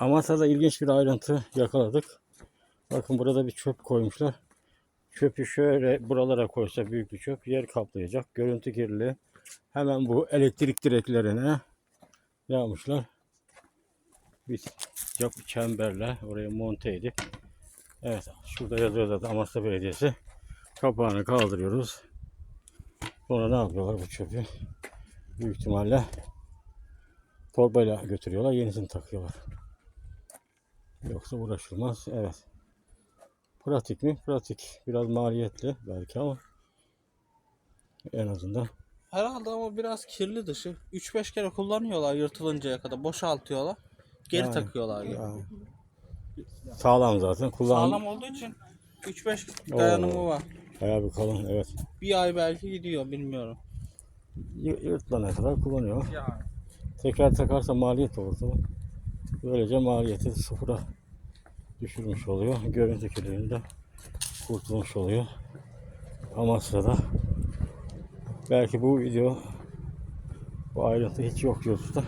Amasya'da ilginç bir ayrıntı yakaladık. Bakın burada bir çöp koymuşlar. Çöpü şöyle buralara koysa büyük bir çöp yer kaplayacak. Görüntü kirliliği. Hemen bu elektrik direklerine yapmışlar. Bir cam çemberle oraya monte edip Evet şurada yazıyor zaten Amasya Belediyesi. Kapağını kaldırıyoruz. Sonra ne yapıyorlar bu çöpü? Büyük ihtimalle torbayla götürüyorlar. Yenisini takıyorlar. Yoksa uğraşılmaz. Evet. Pratik mi? Pratik. Biraz maliyetli belki ama en azından Herhalde ama biraz kirli dışı. 3-5 kere kullanıyorlar yırtılıncaya kadar. Boşaltıyorlar. Geri Yani, takıyorlar. gibi. yani sağlam zaten. Kullan Sağlam olduğu için 3-5 dayanımı Oo. var. bayağı bir kalın. Evet. Bir ay belki gidiyor bilmiyorum. Y- Yırtılana kadar kullanıyor. Yani. Tekrar takarsa maliyet olur tabii. Böylece maliyeti sıfıra düşürmüş oluyor. Görüntü kirliliğinde kurtulmuş oluyor. Amasya'da belki bu video bu ayrıntı hiç yok YouTube'da.